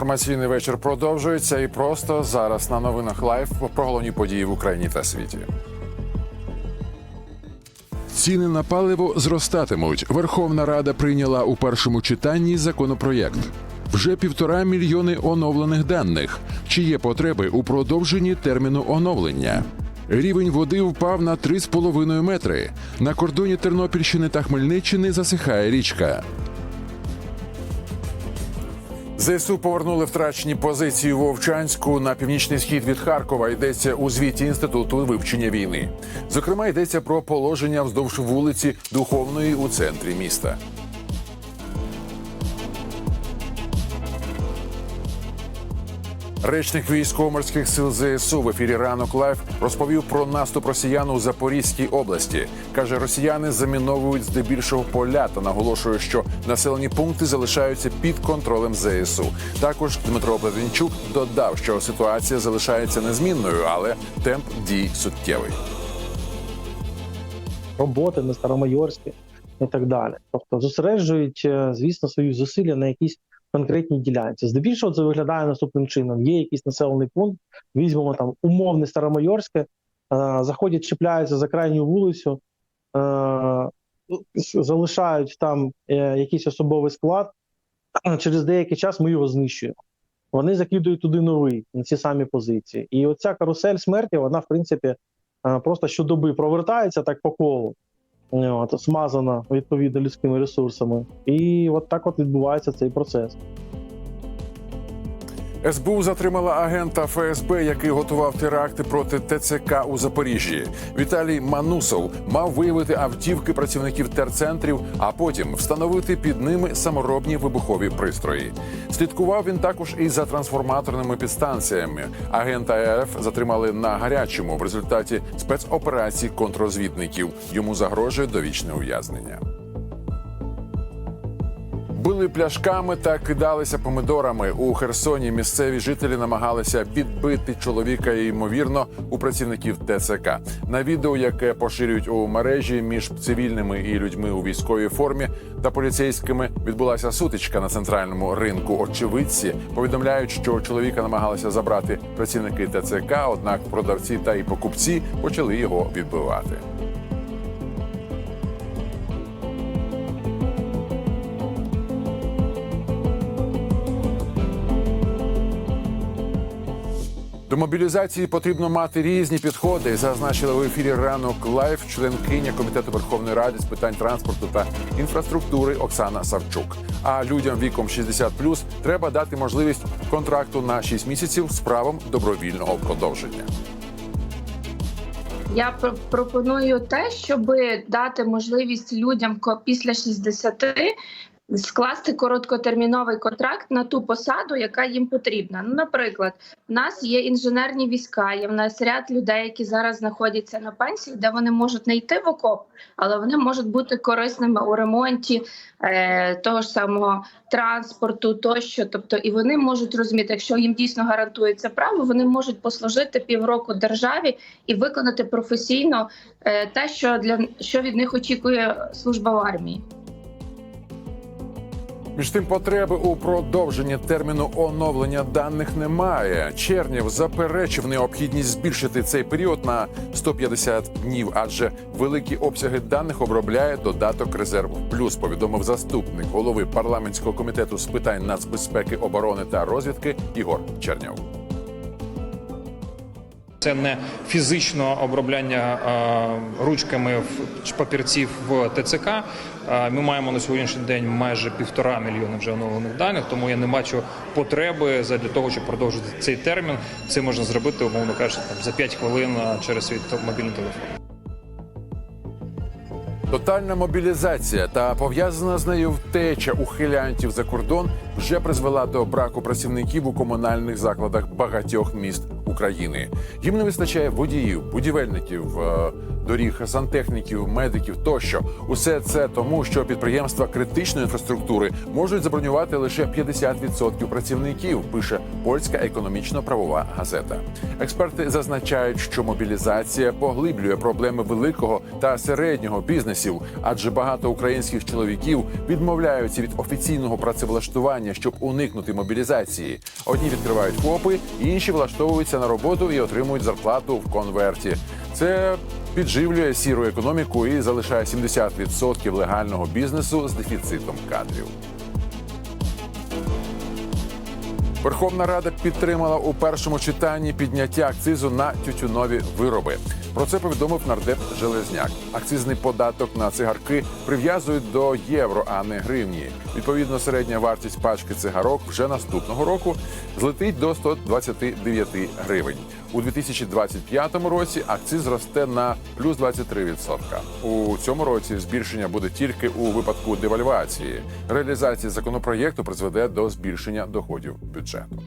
Інформаційний вечір продовжується і просто зараз на новинах лайв про головні події в Україні та світі. Ціни на паливо зростатимуть. Верховна Рада прийняла у першому читанні законопроєкт. Вже півтора мільйони оновлених даних. Чи є потреби у продовженні терміну оновлення? Рівень води впав на 3,5 метри. На кордоні Тернопільщини та Хмельниччини засихає річка. ЗСУ повернули втрачені позиції Вовчанську на північний схід від Харкова. Йдеться у звіті інституту вивчення війни. Зокрема, йдеться про положення вздовж вулиці Духовної у центрі міста. Речник військово-морських сил ЗСУ в ефірі ранок лайв розповів про наступ росіян у Запорізькій області. каже, росіяни заміновують здебільшого поля та наголошує, що населені пункти залишаються під контролем ЗСУ. Також Дмитро Плетенчук додав, що ситуація залишається незмінною, але темп дій суттєвий. роботи на Старомайорське і так далі. Тобто зосереджують, е, звісно, свої зусилля на якійсь конкретній ділянці. Здебільшого це виглядає наступним чином: є якийсь населений пункт, візьмемо там умовне Старомайорське, е, заходять, чіпляються за крайню вулицю, е, залишають там е, якийсь особовий склад. Через деякий час ми його знищуємо. Вони закидують туди новий на ці самі позиції. І оця карусель смерті, вона, в принципі, просто щодоби провертається так по колу. От, смазана відповідно людськими ресурсами, і от так от відбувається цей процес. СБУ затримала агента ФСБ, який готував теракти проти ТЦК у Запоріжжі. Віталій Манусов мав виявити автівки працівників терцентрів, а потім встановити під ними саморобні вибухові пристрої. Слідкував він також і за трансформаторними підстанціями. Агента РФ затримали на гарячому в результаті спецоперації контррозвідників. Йому загрожує довічне ув'язнення. Били пляшками та кидалися помидорами у Херсоні. Місцеві жителі намагалися підбити чоловіка, ймовірно, у працівників ТЦК. На відео, яке поширюють у мережі між цивільними і людьми у військовій формі та поліцейськими, відбулася сутичка на центральному ринку. Очевидці повідомляють, що чоловіка намагалися забрати працівники ТЦК однак продавці та і покупці почали його відбивати. До мобілізації потрібно мати різні підходи. Зазначила в ефірі ранок лайв членкиня комітету Верховної Ради з питань транспорту та інфраструктури Оксана Савчук. А людям віком 60+, треба дати можливість контракту на 6 місяців з правом добровільного продовження. Я пропоную те, щоб дати можливість людям після 60 скласти короткотерміновий контракт на ту посаду, яка їм потрібна. Ну, наприклад, в нас є інженерні війська, є в нас ряд людей, які зараз знаходяться на пенсії, де вони можуть не йти в окоп, але вони можуть бути корисними у ремонті е, того ж самого транспорту, тощо. Тобто, і вони можуть розуміти, якщо їм дійсно гарантується право, вони можуть послужити півроку державі і виконати професійно е, те, що для що від них очікує служба в армії. Між тим, потреби у продовженні терміну оновлення даних немає. Чернів заперечив необхідність збільшити цей період на 150 днів, адже великі обсяги даних обробляє додаток резерв плюс. Повідомив заступник голови парламентського комітету з питань нацбезпеки, оборони та розвідки Ігор Чернєв. Це не фізично обробляння е, ручками папірців в ТЦК. Е, Ми маємо на сьогоднішній день майже півтора мільйони вже оновлених даних, тому я не бачу потреби для того, щоб продовжити цей термін. Це можна зробити, умовно кажучи, за 5 хвилин е, через свій мобільний телефон. Тотальна мобілізація та пов'язана з нею втеча ухилянтів за кордон вже призвела до браку працівників у комунальних закладах багатьох міст України. Їм не вистачає водіїв, будівельників, е, доріг, сантехніків, медиків тощо. Усе це тому, що підприємства критичної інфраструктури можуть забронювати лише 50% працівників. Пише польська економічно-правова газета. Експерти зазначають, що мобілізація поглиблює проблеми великого та середнього бізнесів, адже багато українських чоловіків відмовляються від офіційного працевлаштування, щоб уникнути мобілізації. Одні відкривають ФОПи, інші влаштовуються на роботу і отримують зарплату в конверті. Це підживлює сіру економіку і залишає 70% легального бізнесу з дефіцитом кадрів. Верховна Рада підтримала у першому читанні підняття акцизу на тютюнові вироби. Про це повідомив нардеп Железняк. Акцизний податок на цигарки прив'язують до євро, а не гривні. Відповідно, середня вартість пачки цигарок вже наступного року злетить до 129 гривень. У 2025 році акциз зросте на плюс 23%. У цьому році збільшення буде тільки у випадку девальвації. Реалізація законопроєкту призведе до збільшення доходів бюджету.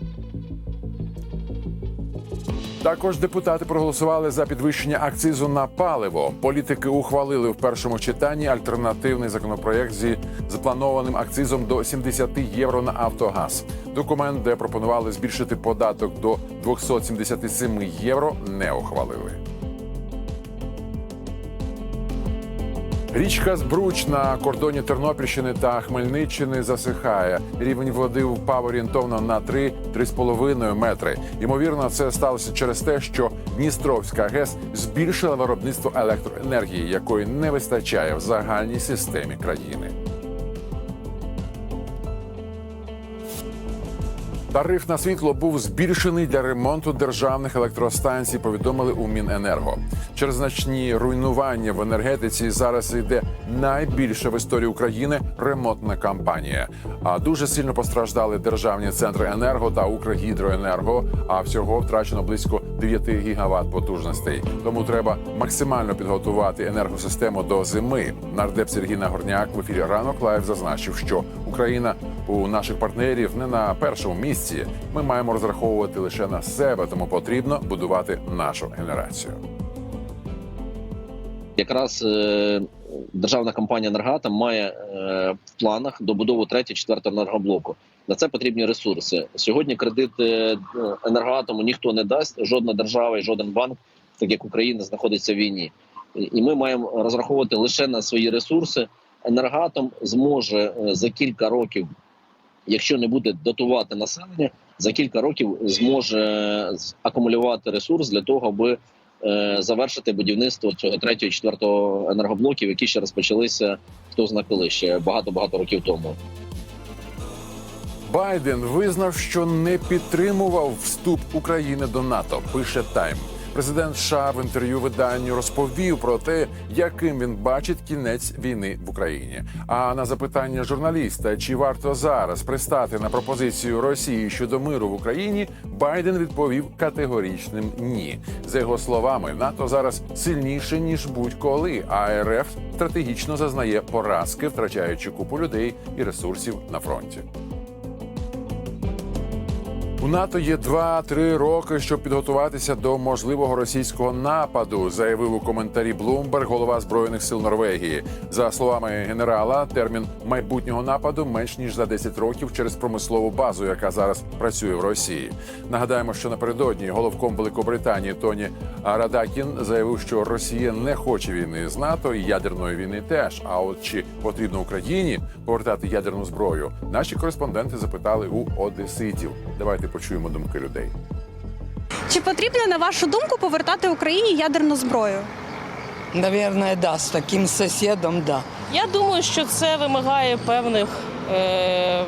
Також депутати проголосували за підвищення акцизу на паливо. Політики ухвалили в першому читанні альтернативний законопроєкт зі запланованим акцизом до 70 євро на Автогаз. Документ, де пропонували збільшити податок до 277 євро, не ухвалили. Річка Збруч на кордоні Тернопільщини та Хмельниччини засихає. Рівень води впав орієнтовно на 3-3,5 метри. Ймовірно, це сталося через те, що Дністровська ГЕС збільшила виробництво електроенергії, якої не вистачає в загальній системі країни. Тариф на світло був збільшений для ремонту державних електростанцій. Повідомили у Міненерго. Через значні руйнування в енергетиці зараз йде найбільша в історії України ремонтна кампанія. А дуже сильно постраждали державні центри енерго та Укргідроенерго. А всього втрачено близько 9 гігават потужностей. Тому треба максимально підготувати енергосистему до зими. Нардеп Сергій Нагорняк в ефірі ранок лайв зазначив, що Україна у наших партнерів не на першому місці. Ми маємо розраховувати лише на себе, тому потрібно будувати нашу генерацію. якраз е, державна компанія «Енергоатом» має е, в планах добудову 3-4 енергоблоку. На це потрібні ресурси. Сьогодні кредит е, енергоатому ніхто не дасть, жодна держава і жоден банк, так як Україна, знаходиться в війні. І- ми маємо розраховувати лише на свої ресурси. Енергоатом зможе за кілька років, якщо не буде дотувати населення, за кілька років зможе е, акумулювати ресурс для того, аби е, завершити будівництво цього третього четвертого енергоблоків, які ще розпочалися хто зна коли ще багато багато років тому. Байден визнав, що не підтримував вступ України до НАТО. Пише Тайм. Президент США в інтерв'ю виданню розповів про те, яким він бачить кінець війни в Україні. А на запитання журналіста, чи варто зараз пристати на пропозицію Росії щодо миру в Україні, Байден відповів категоричним ні. За його словами, НАТО зараз сильніше ніж будь-коли. А РФ стратегічно зазнає поразки, втрачаючи купу людей і ресурсів на фронті. У НАТО є 2-3 роки, щоб підготуватися до можливого російського нападу, заявив у коментарі Bloomberg голова збройних сил Норвегії. За словами генерала, термін майбутнього нападу менш ніж за 10 років через промислову базу, яка зараз працює в Росії. Нагадаємо, що напередодні головком Великобританії Тоні Радакін заявив, що Росія не хоче війни з НАТО і ядерної війни теж. А от чи потрібно Україні повертати ядерну зброю? Наші кореспонденти запитали у одеситів. Давайте почуємо думки людей. Чи потрібно, на вашу думку, повертати Україні ядерну зброю? Навірно, да, З таким сусідом, да. Я думаю, що це вимагає певних е,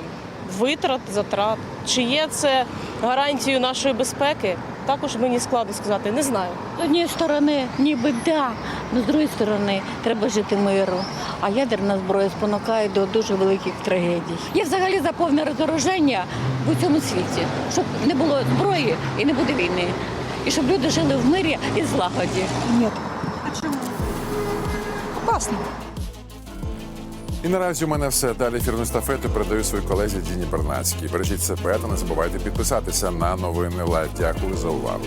витрат, затрат. Чи є це гарантією нашої безпеки? Також мені складно сказати, не знаю. З однієї сторони, ніби да, але з другої сторони треба жити миру. А ядерна зброя спонукає до дуже великих трагедій. Я взагалі за повне розоруження в усьому світі, щоб не було зброї і не буде війни. І щоб люди жили в мирі і злагоді. Ні. А чому? Опасно. І наразі у мене все. Далі ефірну естафету передаю своїй колезі Діні Бернацькій. Бережіть себе та не забувайте підписатися на новини Лайв. Дякую за увагу.